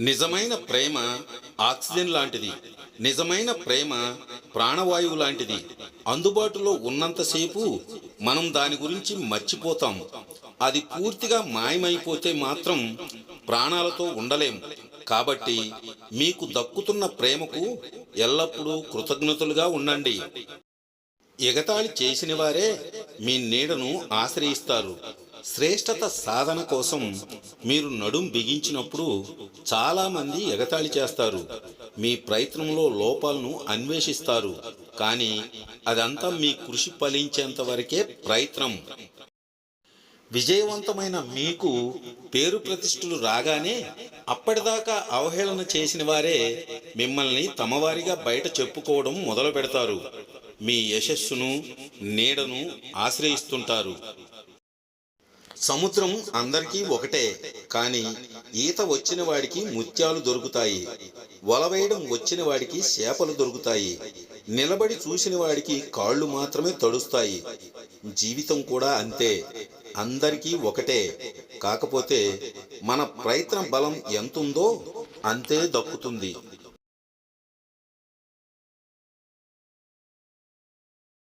నిజమైన ప్రేమ ఆక్సిజన్ లాంటిది. నిజమైన ప్రేమ ప్రాణవాయువు లాంటిది. అందుబాటులో ఉన్నంతసేపు మనం దాని గురించి మర్చిపోతాం. అది పూర్తిగా మాయమైపోతే మాత్రం ప్రాణాలతో ఉండలేం. కాబట్టి మీకు దక్కుతున్న ప్రేమకు ఎల్లప్పుడూ కృతజ్ఞతలుగా ఉండండి. ఎగతాళి చేసిన వారే మీ నీడను ఆశ్రయిస్తారు. శ్రేష్టత సాధన కోసం మీరు నడుం బిగించినప్పుడు చాలామంది ఎగతాళి చేస్తారు. మీ ప్రయత్నంలో లోపాలను అన్వేషిస్తారు. కానీ అదంతా మీ కృషి ఫలించేంత వరకే ప్రయత్నం. విజయవంతమైన మీకు పేరు ప్రతిష్ఠలు రాగానే అప్పటిదాకా అవహేళన చేసిన వారే మిమ్మల్ని తమవారిగా బయట చెప్పుకోవడం మొదలు పెడతారు మీ యశస్సును నీడను ఆశ్రయిస్తుంటారు. సముద్రం అందరికీ ఒకటే కానీ ఈత వచ్చిన వాడికి ముత్యాలు దొరుకుతాయి. వలవేయడం వచ్చిన వాడికి చేపలు దొరుకుతాయి. నిలబడి చూసిన వాడికి కాళ్ళు మాత్రమే తడుస్తాయి. జీవితం కూడా అంతే. అందరికీ ఒకటే. కాకపోతే మన ప్రయత్న బలం ఎంతుందో అంతే దక్కుతుంది.